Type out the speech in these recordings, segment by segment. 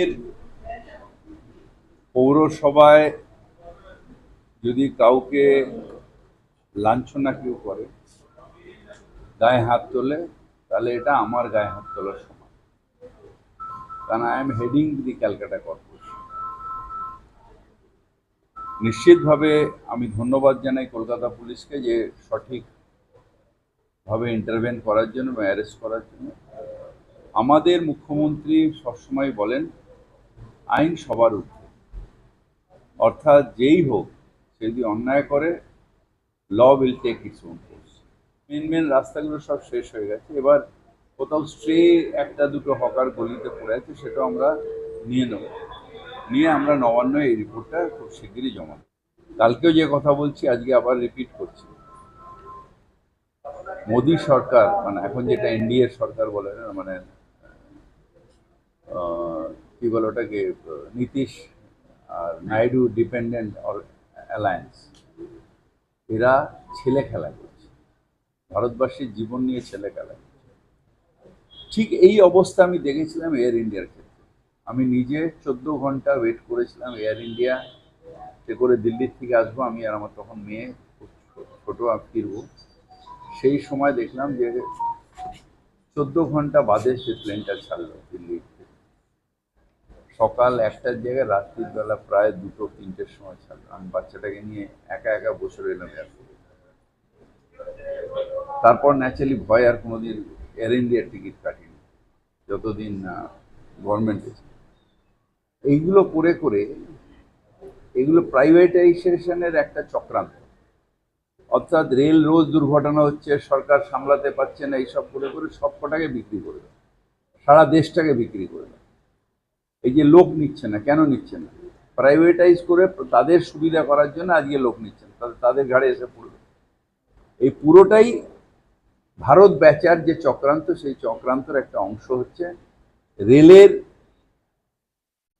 এর পৌরসভায় যদি কাউকে লাঞ্ছনা কেউ করে, গায়ে হাত তোলে, তাহলে এটা আমার গায়ে হাত তোলার সমান। কারণ I am heading the Calcutta Corporation নিশ্চিতভাবে আমি ধন্যবাদ জানাই কলকাতা পুলিশকে যে সঠিকভাবে ইন্টারভেন করার জন্য বা অ্যারেস্ট করার জন্য। আমাদের মুখ্যমন্ত্রী সবসময় বলেন আইন সবার ঊর্ধ্বে অর্থাৎ যেই হোক, সে যদি অন্যায় করে law will take its own course main main রাস্তাগুলো সব শেষ হয়ে গেছে। এবার কোথাও স্ট্রে একটা দুটো হকার গলিতে পড়ে আছে, সেটা আমরা নিয়ে নেব। নিয়ে আমরা নবান্ন এই রিপোর্টটা খুব শিগগিরই জমা কালকেও যে কথা বলছি, আজকে আবার রিপিট করছি। মোদী সরকার মানে এখন যেটা এনডিএ সরকার বলে মানে কি বলে ওটাকে, নীতিশ আর নাইডু ডিপেন্ডেন্ট অর, অ্যালায়েন্স। এরা ছেলে খেলা করছে। ভারতবাসীর জীবন নিয়ে ছেলে খেলা করছে। ঠিক এই অবস্থা আমি দেখেছিলাম এয়ার ইন্ডিয়ার ক্ষেত্রে। আমি নিজে চোদ্দ ঘণ্টা ওয়েট করেছিলাম এয়ার ইন্ডিয়া সে করে দিল্লির থেকে আসব, আমি আর আমার তখন মেয়ে, ছোট ফিরবো। সেই সময় দেখলাম যে চোদ্দ ঘণ্টা বাদে সে প্লেনটা ছাড়লো দিল্লি থেকে। সকাল একটার জায়গায় রাত্রির বেলা প্রায় দুটো, তিনটের সময় ছাড়লো আমি বাচ্চাটাকে নিয়ে একা একা বসে রইলাম এয়ারপোর্টে তারপর ন্যাচারালি ভয় আর কোনোদিন এয়ার ইন্ডিয়ার টিকিট কাটিনি, যতদিন গভর্নমেন্ট এইগুলো করে করে, এগুলো প্রাইভেটাইজেশনের একটা চক্রান্ত। অর্থাৎ রেল রোজ দুর্ঘটনা হচ্ছে, সরকার সামলাতে পারছে না, এইসব করে করে সব কটাকে বিক্রি করে সারা দেশটাকে বিক্রি করে যে লোক নিচ্ছে না, কেন নিচ্ছে না? প্রাইভেটাইজ করে তাদের সুবিধা করার জন্য আজকে লোক নিচ্ছে না, তাদের- তাদের ঘাড়ে এসে পড়বে। এই পুরোটাই ভারত বেচার যে চক্রান্ত, সেই চক্রান্তর একটা অংশ হচ্ছে রেলের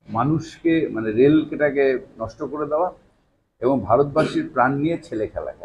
মানুষকে মানে রেলটাকে নষ্ট করে দেওয়া এবং ভারতবাসীর প্রাণ নিয়ে ছেলে খেলা খেলা